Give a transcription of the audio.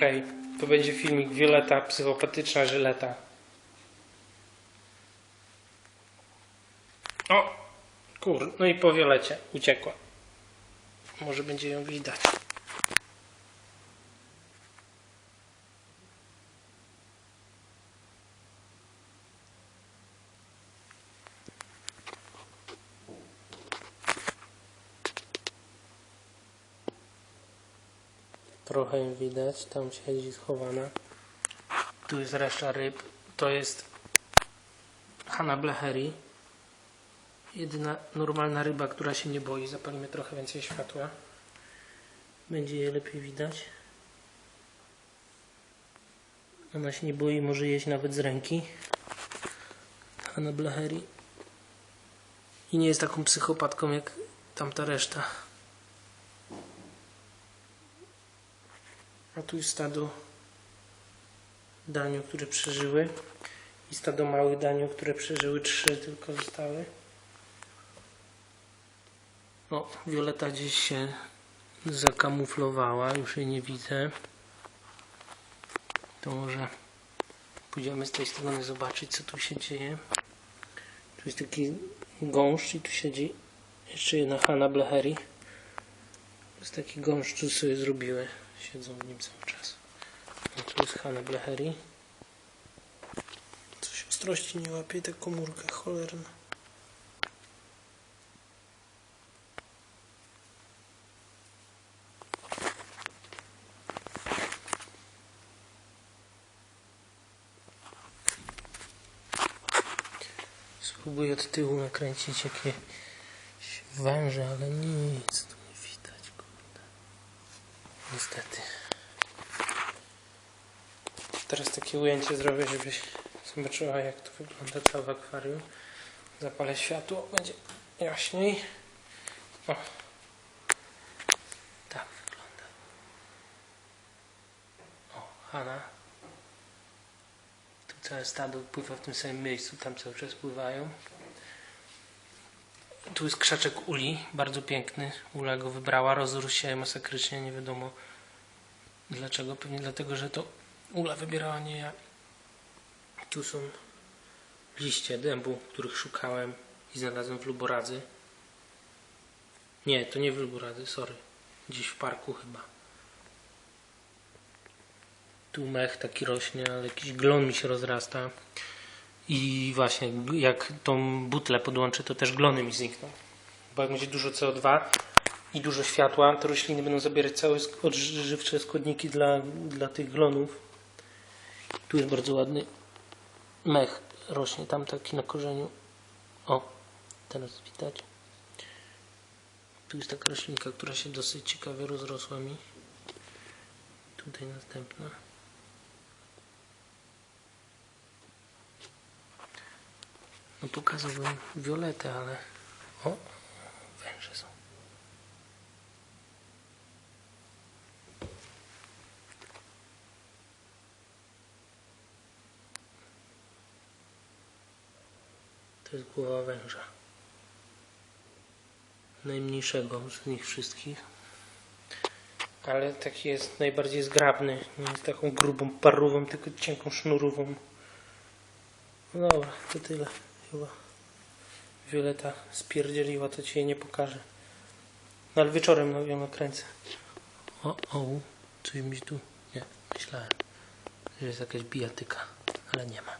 Okej, to będzie filmik Violeta, psychopatyczna żyleta. O! Kur, no i po Violecie uciekła. Może będzie ją widać. Trochę widać, tam siedzi schowana. Tu jest reszta ryb. To jest Hanna Blecheri. Jedyna normalna ryba, która się nie boi. Zapalimy trochę więcej światła. Będzie je lepiej widać. Ona się nie boi, może jeść nawet z ręki. Hanna Blecheri. I nie jest taką psychopatką jak tamta reszta. A tu jest stado daniu, które przeżyły. I stado małych daniu, które przeżyły. Trzy tylko zostały. O, Violeta gdzieś się zakamuflowała. Już jej nie widzę. To może pójdziemy z tej strony zobaczyć, co tu się dzieje. Tu jest taki gąszcz i tu siedzi jeszcze jedna Hanna Blecheri. To jest taki gąszcz, tu sobie zrobiły. Siedzą w nim cały czas. A tu jest Hanna Blecheri. Coś ostrości nie łapie, ta komórka cholerna. Spróbuję od tyłu nakręcić jakieś węże, ale nic tu nie widać, kurde. Niestety. Teraz takie ujęcie zrobię, żebyś zobaczyła jak to wygląda całe akwarium. Zapalę światło, będzie jaśniej. O. Tak wygląda. O, Hanna. Tu całe stado pływa w tym samym miejscu, tam cały czas pływają. Tu jest krzaczek uli, bardzo piękny. Ula go wybrała, rozrósł się masakrycznie, nie wiadomo dlaczego. Pewnie dlatego, że to Ula wybierała, nie ja. Tu są liście dębu, których szukałem i znalazłem w Luboradzy. Nie, to nie w Luboradzy, sorry. Gdzieś w parku chyba. Tu mech taki rośnie, ale jakiś glon mi się rozrasta. I właśnie, jak tą butlę podłączę, to też glony mi znikną. Bo jak będzie dużo CO2 i dużo światła, to rośliny będą zabierać całe odżywcze składniki dla, dla tych glonów. Tu jest bardzo ładny mech rośnie, tam taki na korzeniu. O, teraz widać. Tu jest taka roślinka, która się dosyć ciekawie rozrosła mi. Tutaj następna. No pokazałbym violetę, ale... O, węże są. To jest głowa węża. Najmniejszego z nich wszystkich. Ale taki jest najbardziej zgrabny. Nie jest taką grubą parówą, tylko cienką sznurową. No dobra, to tyle chyba. Violeta spierdzieliła, to ci jej nie pokażę. No ale wieczorem no, ją nakręcę. O, o, coś mi tu... Nie, myślałem, że jest jakaś bijatyka, ale nie ma.